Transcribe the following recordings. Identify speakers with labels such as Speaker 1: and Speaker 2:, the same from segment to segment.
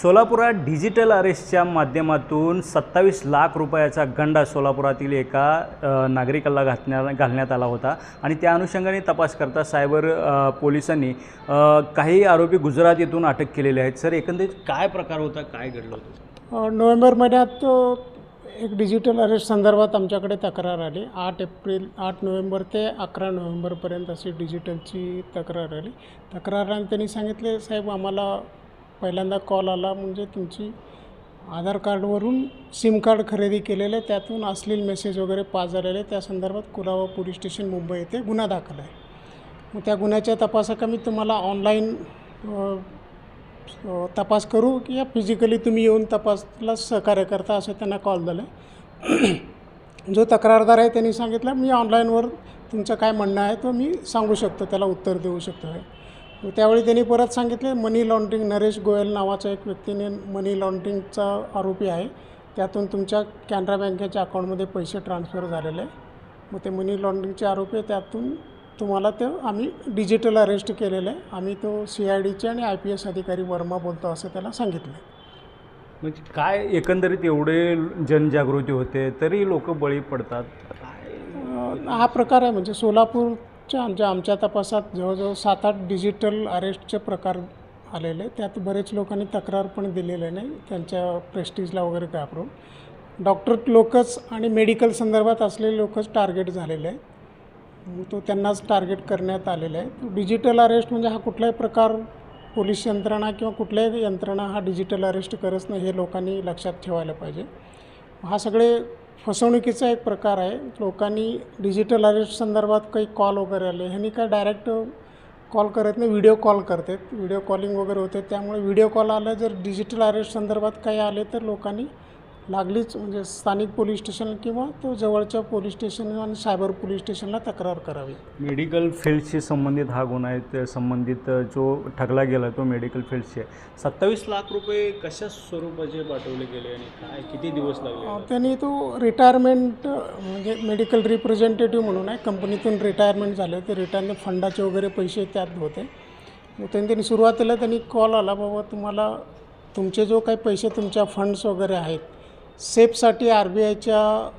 Speaker 1: सोलापुरात डिजिटल अरेस्टच्या माध्यमातून सत्तावीस लाख रुपयाचा गंडा सोलापुरातील एका नागरिकाला घातण्या घालण्यात आला होता. आणि त्या अनुषंगाने तपास करता सायबर पोलिसांनी काही आरोपी गुजरात येथून अटक केलेले आहेत. सर एकंदरीत काय प्रकार होता? काय घडलं होतं?
Speaker 2: नोव्हेंबर महिन्यात एक डिजिटल अरेस्ट संदर्भात आमच्याकडे तक्रार आली. आठ एप्रिल आठ नोव्हेंबर ते अकरा नोव्हेंबरपर्यंत अशी डिजिटलची तक्रार आली. तक्रार त्यांनी सांगितले साहेब आम्हाला पहिल्यांदा कॉल आला म्हणजे तुमची आधार कार्डवरून सिम कार्ड खरेदी केलेलं आहे. त्यातून अश्लील मेसेज वगैरे पास झालेले त्या संदर्भात कुलावा पोलीस स्टेशन मुंबई येथे गुन्हा दाखल आहे. मग त्या गुन्ह्याच्या तपासाकमी तुम्हाला ऑनलाईन तपास करू की या फिजिकली तुम्ही येऊन तपासला सहकार्य करता असं त्यांना कॉल झालं जो तक्रारदार आहे त्यांनी सांगितलं मी ऑनलाईनवर तुमचं काय म्हणणं आहे तो मी सांगू शकतो त्याला उत्तर देऊ शकतो. आहे त्यावेळी त्यांनी परत सांगितले मनी लॉन्ड्रिंग नरेश गोयल नावाचा एक व्यक्तीने मनी लॉन्ड्रिंगचा आरोपी आहे. त्यातून तुमच्या कॅनरा बँकेच्या अकाउंटमध्ये पैसे ट्रान्सफर झालेले आहे. मग ते मनी लॉन्ड्रिंगचे आरोपी आहे. त्यातून तुम्हाला ते आम्ही डिजिटल अरेस्ट केलेलं आहे. आम्ही तो सी आय डीचे आणि आय पी एस अधिकारी वर्मा बोलतो असं त्याला सांगितलं.
Speaker 1: म्हणजे काय एकंदरीत एवढे जनजागृती होते तरी लोक बळी पडतात?
Speaker 2: हा प्रकार आहे. म्हणजे च्या आमच्या आमच्या तपासात जवळजवळ सात आठ डिजिटल अरेस्टचे प्रकार आलेले त्यात बरेच लोकांनी तक्रार पण दिलेले नाही. त्यांच्या प्रेस्टिजला वगैरे घाबरून. डॉक्टर लोकच आणि मेडिकल संदर्भात असलेले लोकच टार्गेट झालेले आहे तो त्यांनाच टार्गेट करण्यात आलेला आहे. तो डिजिटल अरेस्ट म्हणजे हा कुठलाही प्रकार पोलीस यंत्रणा किंवा कुठल्याही यंत्रणा हा डिजिटल अरेस्ट करत नाही हे लोकांनी लक्षात ठेवायला पाहिजे. हा सगळे फसवणुकीचा एक प्रकार आहे. लोकांनी डिजिटल अरेस्ट संदर्भात काही कॉल वगैरे आले. ह्यांनी काय डायरेक्ट कॉल करत नाही व्हिडिओ कॉल करतात. व्हिडिओ कॉलिंग वगैरे होते. त्यामुळे व्हिडिओ कॉल आलं जर डिजिटल अरेस्ट संदर्भात काही आले तर लोकांनी लागलीच म्हणजे स्थानिक पोलीस स्टेशन किंवा तो जवळच्या पोलीस स्टेशन आणि सायबर पोलीस स्टेशनला तक्रार करावी.
Speaker 1: मेडिकल फील्डशी संबंधित हा गुन्हा आहे. त्या संबंधित जो ठगला गेला तो मेडिकल फील्डशी आहे. सत्तावीस लाख रुपये कशा स्वरूपाचे पाठवले गेले आणि काय किती दिवस लागले?
Speaker 2: त्यांनी तो रिटायरमेंट म्हणजे मेडिकल रिप्रेझेंटेटिव्ह म्हणून आहे कंपनीतून रिटायरमेंट झाले. ते रिटायरमेंट फंडाचे वगैरे पैसे त्यात होते. मग त्यांनी त्यांनी सुरुवातीला त्यांनी कॉल आला बाबा तुम्हाला तुमचे जो काही पैसे तुमच्या फंड्स वगैरे आहेत सेफसाठी आर बी आयच्या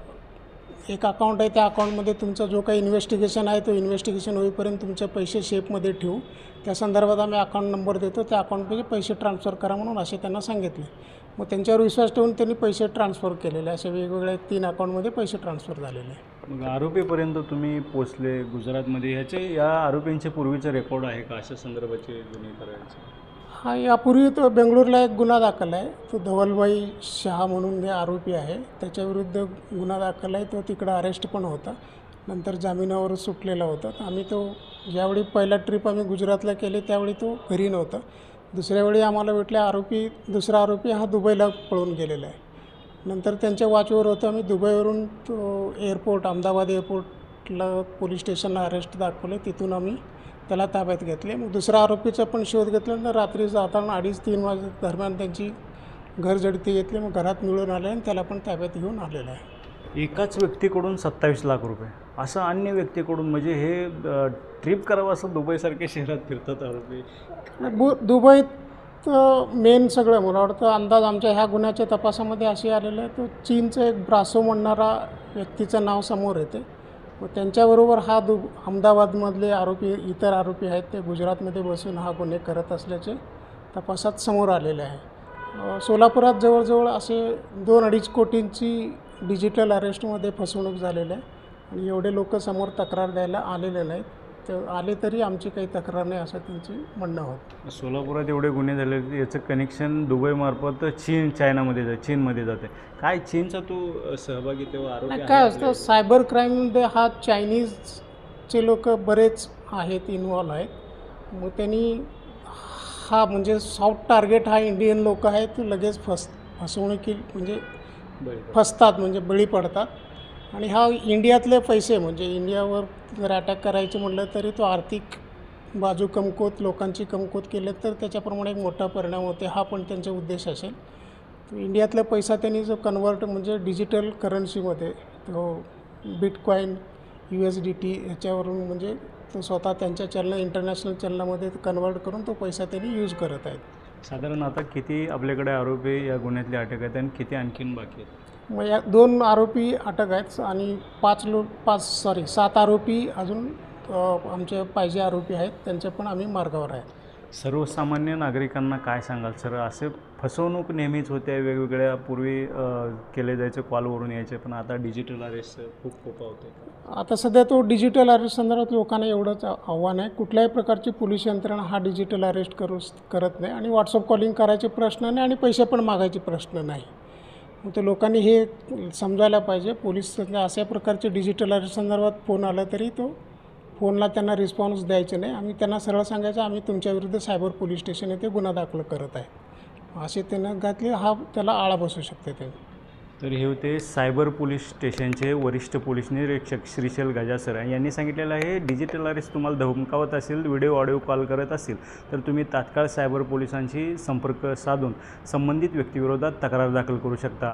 Speaker 2: एक अकाउंट आहे त्या अकाउंटमध्ये तुमचा जो काही इन्व्हेस्टिगेशन आहे तो इन्व्हेस्टिगेशन होईपर्यंत तुमचे पैसे सेफमध्ये ठेवू. त्या संदर्भात आम्ही अकाउंट नंबर देतो त्या अकाउंटमध्ये पैसे ट्रान्सफर करा म्हणून असे त्यांना सांगितले. मग त्यांच्यावर विश्वास ठेवून त्यांनी पैसे ट्रान्सफर केलेले असे वेगवेगळ्या तीन अकाउंटमध्ये पैसे ट्रान्सफर झालेले. आहे
Speaker 1: मग आरोपीपर्यंत तुम्ही पोचले गुजरातमध्ये ह्याचे या आरोपींचे पूर्वीचे रेकॉर्ड आहे का अशा संदर्भाचे गुन्हे करायचे?
Speaker 2: हा यापूर्वी तो बेंगळूरला एक गुन्हा दाखल आहे. तो धवलबाई शहा म्हणून जे आरोपी आहे. त्याच्याविरुद्ध गुन्हा दाखल आहे. तो तिकडं अरेस्ट पण होता. नंतर जामिनावर सुटलेला होता. तर आम्ही तो ज्यावेळी पहिला ट्रिप आम्ही गुजरातला केली त्यावेळी तो घरी नव्हता. दुसऱ्या वेळी आम्हाला भेटले आरोपी दुसरा आरोपी हा दुबईला पळून गेलेला आहे. नंतर त्यांच्या वाचवर होतं. आम्ही दुबईवरून तो एअरपोर्ट अहमदाबाद एअरपोर्ट एअरपोर्टला पोलीस स्टेशनला अरेस्ट दाखवले तिथून आम्ही त्याला ताब्यात घेतले मग दुसरा आरोपीचा पण शोध घेतल्यानंतर रात्री जाताना अडीच तीन वाजे दरम्यान त्यांची घर जडती घेतली. मग घरात मिळून आले आणि त्याला पण ताब्यात घेऊन आलेलं आहे.
Speaker 1: एकाच व्यक्तीकडून सत्तावीस लाख रुपये. असं अन्य व्यक्तीकडून म्हणजे हे ट्रिप करावं असं दुबईसारख्या शहरात फिरतात आरोपी.
Speaker 2: बु दुबईत मेन सगळं मला वाटतं अंदाज आमच्या ह्या गुन्ह्याच्या तपासामध्ये असे आलेलं आहे. तो चीनचं एक ब्रासो म्हणणारा व्यक्तीचं नाव समोर येते मग त्यांच्याबरोबर हा दु अहमदाबादमधले आरोपी इतर आरोपी आहेत ते गुजरातमध्ये बसून हा गुन्हे करत असल्याचे तपासात समोर आलेले आहे. सोलापुरात जवळजवळ असे दोन अडीच कोटींची डिजिटल अरेस्टमध्ये फसवणूक झालेली आहे आणि एवढे लोक समोर तक्रार द्यायला आलेले नाहीत. ते आले तरी आमची काही तक्रार नाही असं त्यांची म्हणणं होतं.
Speaker 1: सोलापुरात एवढे गुन्हे झाले याचं कनेक्शन दुबईमार्फत चीन चायनामध्ये जाते चीनमध्ये जाते. काय चीनचा तो सहभागी तेव्हा आरोपी
Speaker 2: नाही
Speaker 1: आहे
Speaker 2: काय असतं सायबर क्राईममध्ये हा चायनीजचे लोक बरेच आहेत इन्वॉल्व आहेत. मग त्यांनी हा म्हणजे सॉफ्ट टार्गेट हा इंडियन लोक आहेत ते लगेच फस फसवणुकी म्हणजे. फसतात म्हणजे बळी पडतात. आणि हा इंडियातले पैसे म्हणजे इंडियावर जर अटॅक करायचे म्हटलं तरी तो आर्थिक बाजू कमकुवत लोकांची कमकुवत केले तर त्याच्याप्रमाणे एक मोठा परिणाम होते हा पण त्यांचा उद्देश असेल. इंडियातला पैसा त्यांनी जो कन्वर्ट म्हणजे डिजिटल करन्सीमध्ये तो bitcoin U S D T ह्याच्यावरून म्हणजे तो स्वतः त्यांच्या चलन इंटरनॅशनल चलनामध्ये कन्वर्ट करून तो पैसा त्यांनी यूज करत आहेत.
Speaker 1: साधारण आता किती आपल्याकडे आरोपी या गुन्ह्यातले अटक आहेत आणि किती आणखीन बाकी आहेत?
Speaker 2: मग या दोन आरोपी अटक आहेत आणि पाच लोक पाच सॉरी सात आरोपी अजून आमचे पाहिजे आरोपी आहेत. त्यांचे पण आम्ही मार्गावर आहे
Speaker 1: सर्वसामान्य नागरिकांना काय सांगाल? सर असे फसवणूक नेहमीच होते. वेगवेगळ्या पूर्वी केले जायचे कॉलवरून यायचे पण आता डिजिटल अरेस्ट खूप खूप होते
Speaker 2: आता सध्या तो डिजिटल अरेस्ट संदर्भात लोकांना एवढंच आव्हान आहे. कुठल्याही प्रकारची पोलीस यंत्रणा हा डिजिटल अरेस्ट करू करत नाही. आणि व्हॉट्सअप कॉलिंग करायचे प्रश्न नाही आणि पैसे पण मागायचे प्रश्न नाही. मग लोकांनी हे समजायला पाहिजे. पोलीस अशा प्रकारचे डिजिटल संदर्भात फोन आला तरी तो फोनला त्यांना रिस्पॉन्स द्यायचे नाही. आम्ही त्यांना सरळ सांगायचं आम्ही तुमच्याविरुद्ध सायबर पोलीस स्टेशन येथे गुन्हा दाखल करत आहे. असे त्यानं घातले. हा त्याला आळा बसू शकते ते.
Speaker 1: तर हे होते सायबर पोलीस स्टेशनचे वरिष्ठ पोलीस निरीक्षक श्रीशैल गजासर यांनी सांगितलेलं आहे डिजिटल अरेस्ट तुम्हाला धमकावत असेल व्हिडिओ ऑडिओ कॉल करत असेल तर तुम्ही तात्काळ सायबर पोलिसांशी संपर्क साधून संबंधित व्यक्तीविरोधात तक्रार दाखल करू शकता.